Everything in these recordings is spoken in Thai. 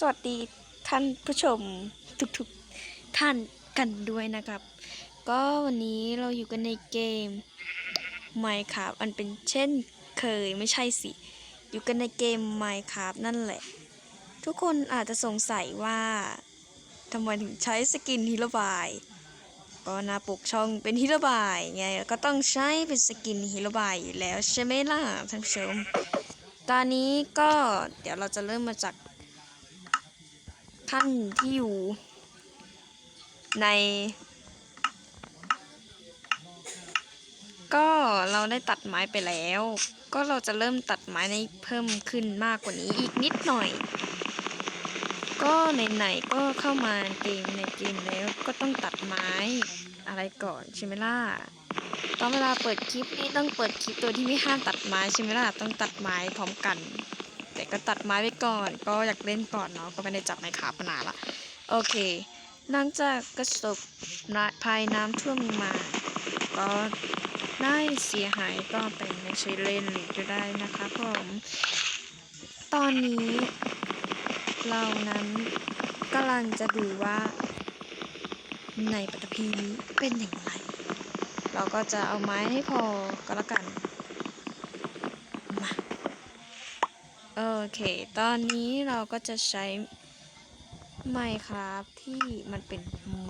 สวัสดีท่านผู้ชมทุกๆท่านกันด้วยนะครับ ก็วันนี้เราอยู่กันในเกม Minecraft อันเป็นเช่นเคยไม่ใช่สิ อยู่กันในเกม Minecraft นั่นแหละ ทุกคนอาจจะสงสัยว่าทำไมถึงใช้สกินฮิโรบาย ก็นาปกช่องเป็นฮิโรบายไงก็ต้องใช้เป็นสกินฮิโรบายแล้วใช่ไหมล่ะท่านผู้ชมตอนนี้ก็เดี๋ยวเราจะเริ่มมาจาก ท่านที่อยู่ใน ก็เราได้ตัดไม้ไปแล้ว ก็เราจะเริ่มตัดไม้ในเพิ่มขึ้นมากกว่านี้อีกนิดหน่อย ก็ไหนๆก็เข้ามาเกมในเกมแล้วก็ต้องตัดไม้อะไรก่อนใช่ไหมล่ะตอนเวลาเปิดคลิปนี่ต้องเปิดคลิปตัวที่ไม่ห้ามตัดไม้ใช่ไหมล่ะต้องตัดไม้พร้อมกัน แต่ก็ตัดไม้ไว้ก่อน ก็อยากเล่นก่อนเนาะก็ไม่ได้จับไม้ขาปนานละโอเค หลังจากกระสบน้ำภัยน้ำท่วมมา ก็ได้เสียหายก็เป็นไม่ใช่เล่นหรือจะได้นะคะผมตอนนี้เรานั้นกำลังจะดูว่าในปฐพีนี้เป็นอย่างไร เราก็จะเอาไม้ให้พอก็แล้วกัน มา โอเค ตอนนี้เราก็จะใช้ Minecraft ที่มันเป็น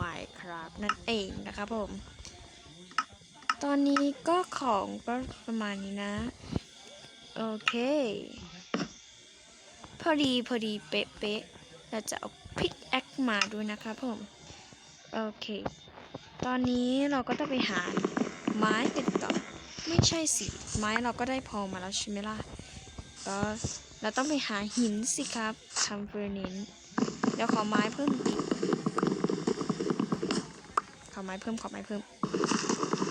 Minecraft นั่นเองนะครับผม ตอนนี้ก็ของก็ประมาณนี้นะ โอเค พอดีพอดีเป๊ะเป๊ะเราจะเอาพิกแอคมาด้วยนะครับผม โอเค ตอนนี้เราก็ต้องไปหาไม้กันก่อ ไม่ใช่สิ ไม้เราก็ได้พอมาแล้วใช่ไหมล่ะก็ เราต้องไปหาหินสิครับทำเฟอร์นินเดี๋ยวขอไม้เพิ่มอีกขอไม้เพิ่มขอไม้เพิ่ม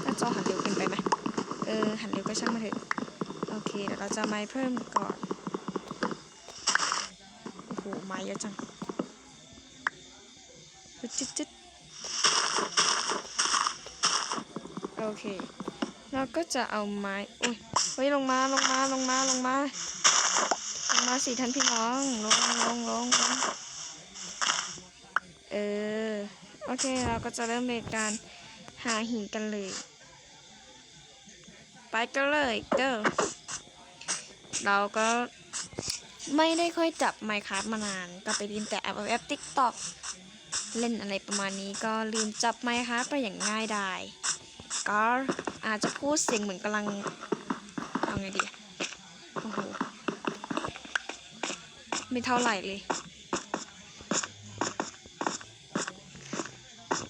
หน้าจอหันเร็วเกินไปไหมเออหันเร็วก็ช่างมาเถอะโอเคเดี๋ยวเราจะไม้เพิ่มก่อนโอ้โหไม้เยอะจังจุดจุดจุดโอเค เราก็จะเอาไม้โอ้ยเฮ้ยลงมาลงมาลงมาลงมา มาสิท่านพี่น้อง ลงลงลงลงเออ โอเค เราก็จะเริ่มในการหาหินกันเลย ไปกันเลยเด้อเราก็ไม่ได้ค่อยจับ Minecraft มานาน ก็ไปเล่นแต่แอปแอป TikTok เล่นอะไรประมาณนี้ก็ลืมจับ Minecraft ไปอย่างง่ายดายก็อาจจะพูดเสียงเหมือนกำลังเอาไงดีอะโอ้โห ไม่เท่าไหร่เลย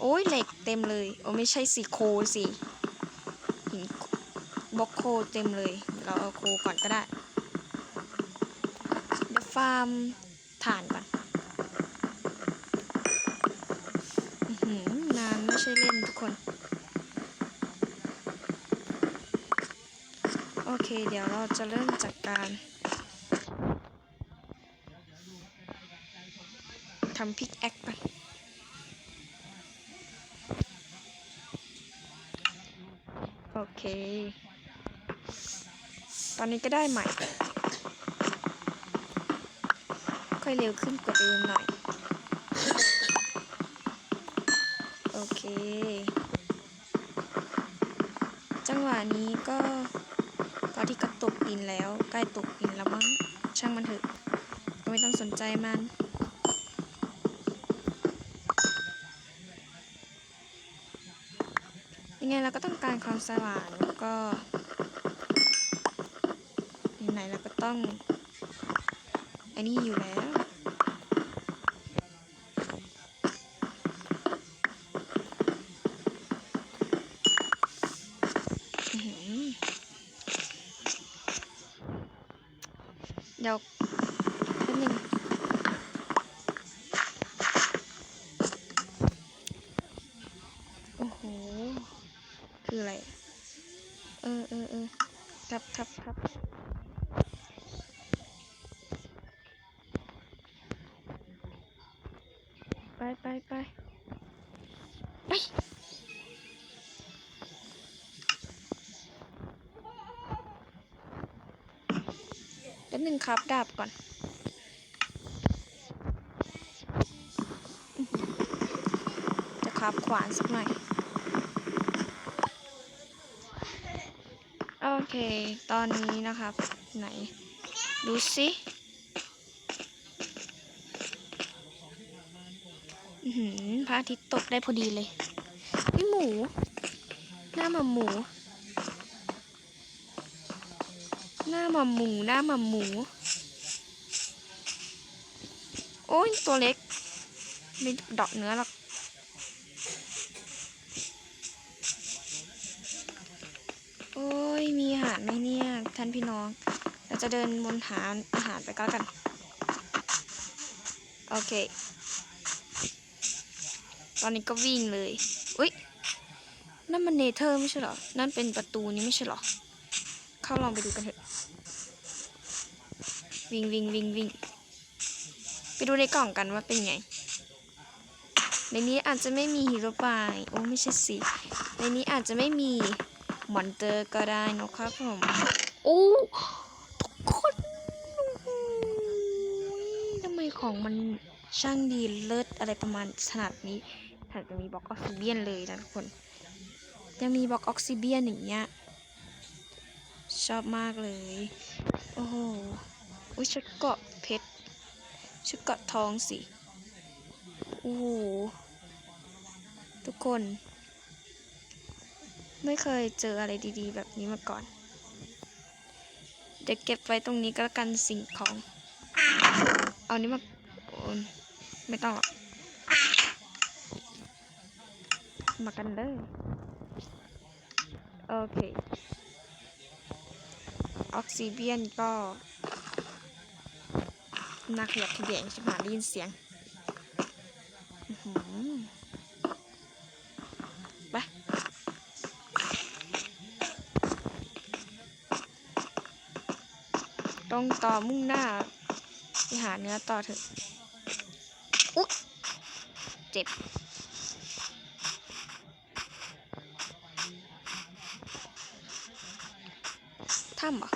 โอ้ยเหล็กเต็มเลย โอ้ไม่ใช่สีโคสิหินบล็อกโคเต็มเลย เราเอาโคก่อนก็ได้ เดี๋ยวฟาร์มฐานก่อนอื้อหือนานไม่ใช่เล่นทุกคน โอเค เดี๋ยวเราจะเริ่มจากการ ทำพิกแอคไปโอเค ตอนนี้ก็ได้ใหม่ ค่อยเร็วขึ้นกว่าเดิมหน่อย โอเค จังหวะนี้ก็ตอนที่กระตกดินแล้ว ใกล้ตกดินแล้วมั้ง ช่างมันเถอะ ไม่ต้องสนใจมัน ยังไงเราก็ต้องการความสว่างแล้วก็ไหนๆเราก็ต้องอันนี้อยู่แล้ว เออเออเออครับครับครับไปไปไปไปแยวหนึ่งครับดาบก่อนจะครับขวานสักหน่อย โอเค ตอนนี้นะครับ ไหน ดูสิอือหือพระอาทิตย์ตกได้พอดีเลยพี่หมู หน้าหมาหมู หน้าหมาหมู หน้าหมาหมู โอ้ยตัวเล็ก ไม่ดอกเนื้อหรอก โอ้ย มีอารไหมเนี่ยท่านพี่น้อง เราจะเดินบนหาอาหารไปก็แล้วกัน โอเค ตอนนี้ก็วิ่งเลย อุ้ยนั่นมันเนเธอร์ไม่ใช่หรอ นั่นเป็นประตูนี้ไม่ใช่หรอ เข้าลองไปดูกันเถอะ วิ่งวิ่งวิ่งวิ่ง ไปดูในกล่องกันว่าเป็นไง ในนี้อาจจะไม่มีฮีโร่บาย โอ้ไม่ใช่สิ ในนี้อาจจะไม่มี มอนเตอร์ก็ได้นะครับผมโอ้ทุกคนทำไมของมันช่างดีเลิศอะไรประมาณขนาดนี้แถมจะมีบล็อกออกซิเบียนเลยนะทุกคนยังมีบล็อกออกซิเบียนอย่างเงี้ยชอบมากเลย โอ้โหอุ้ยชุดเกาะเพชร ชุดเกาะทองสิ โอ้โห ทุกคน ไม่เคยเจออะไรดีๆ แบบนี้มาก่อน เดี๋ยวเก็บไว้ตรงนี้ก็แล้วกันสิ่งของ เอานี้มาไม่ต้องหรอกมากันเลย โอเค ออกซิเบียนก็น่าขยับขยงใช่ไหมได้ยินเสียง รงต่อมุ่งหน้าไปหาเนื้อต่อเถอะอุ๊เจ็บ ถ้ำเหรอ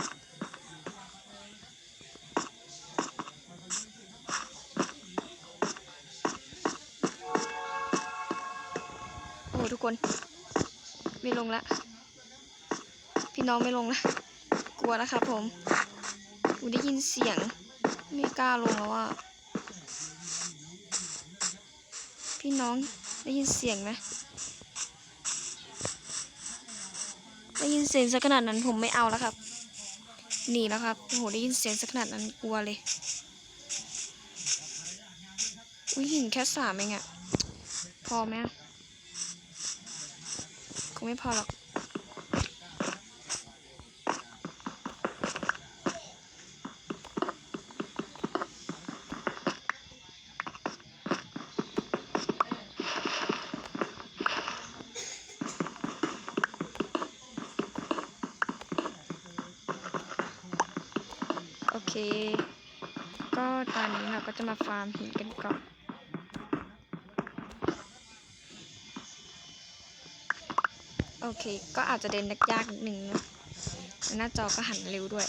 โอ้ทุกคน ไม่ลงละ พี่น้องไม่ลงละ กลัวนะครับผม อูได้ยินเสียง ไม่กล้าลงแล้วอะ พี่น้องได้ยินเสียงไหมได้ยินเสียงสักขนาดนั้นผมไม่เอาแล้วครับ หนีแล้วครับ โอ้โหได้ยินเสียงสักขนาดนั้นกลัวเลย อุ้ยหินแค่สามเองอะพอไหมคงไม่พอหรอก ก็ตอนนี้เราก็จะมาฟาร์มหินกันก่อนโอเค ก็อาจจะเดินยากนิดนึงนะหน้าจอก็หันเร็วด้วย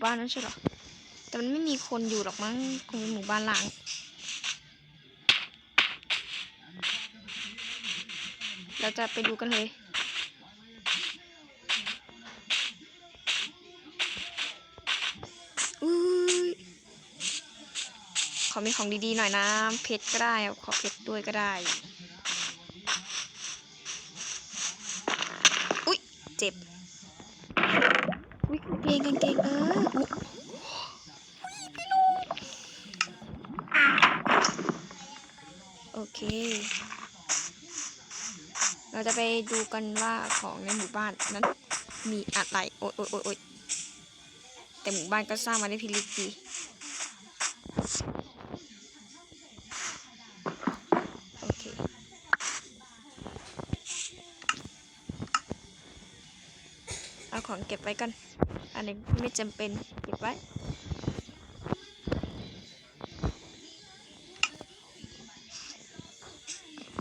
มู่บ้านนั่นใช่หรอ แต่มันไม่มีคนอยู่หรอกมั้ง คงเป็นหมู่บ้านล้างเราจะไปดูกันเลย อุ้ย ขอมีของดีๆหน่อยนะ เพชรก็ได้ ขอเพชรด้วยก็ได้ อุ้ย เจ็บ เราจะไปดูกันว่าของในหมู่บ้านนั้น มีอะไร โอ๊ยโอ๊ยโอ๊ยแต่หมู่บ้านก็สร้างมาได้พิลึกดีโอเค เอาของเก็บไว้กัน อันนี้ไม่จำเป็นเก็บไว้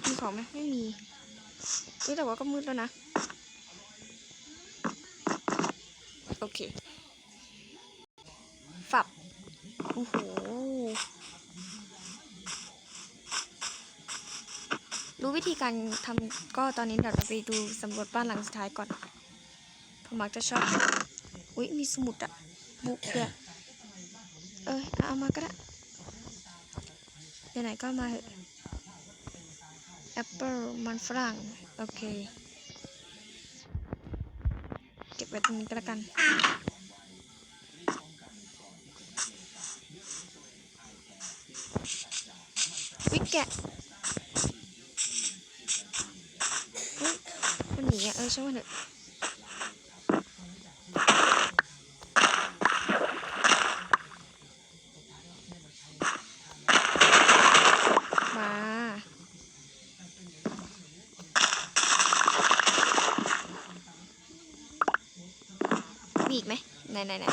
มีของไหมไม่มี เฮ้ยแต่ว่าก็มืดแล้วนะ โอเค ฝับ โอ้โห รู้วิธีการทำก็ตอนนี้เดี๋ยวเราไปดูสำรวจบ้านหลังสุดท้ายก่อนผมมักจะชอบ อุ้ยมีสมุดอะบุกด้วยเออเอามาก็ได้ไหนๆก็มาเถอะ ปเปิลมันฝรั่ง โอเค เก็บไว้ตรงนี้ก็แล้วกันวิแกะเฮ้ยมันหนีอะเออช่างมันเถอะ มีอีกไหมไหนไหนไหน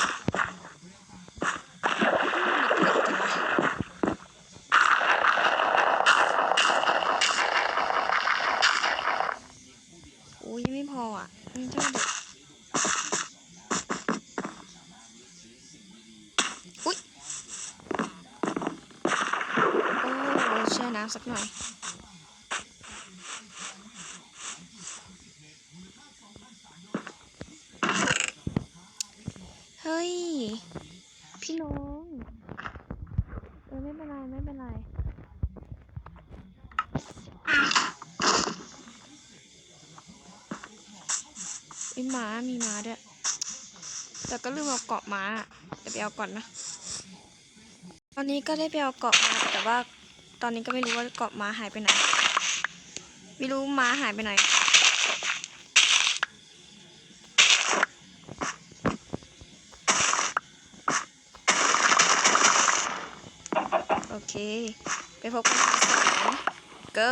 โอ้ยยังไม่พออะอืมช่างมันเถอะอุ้ยโอ้แช่น้ำสักหน่อย เฮ้ย พี่น้อง เออไม่เป็นไรไม่เป็นไรมีม้ามีม้าด้วย แต่ก็ลืมเอาเกาะม้าเดี๋ยวไปเอาก่อนนะ ตอนนี้ก็ได้ไปเอาเกาะม้าแต่ว่าตอนนี้ก็ไม่รู้ว่าเกาะม้าหายไปไหน ไม่รู้ม้าหายไปไหน เค ไปพบกันที่สอง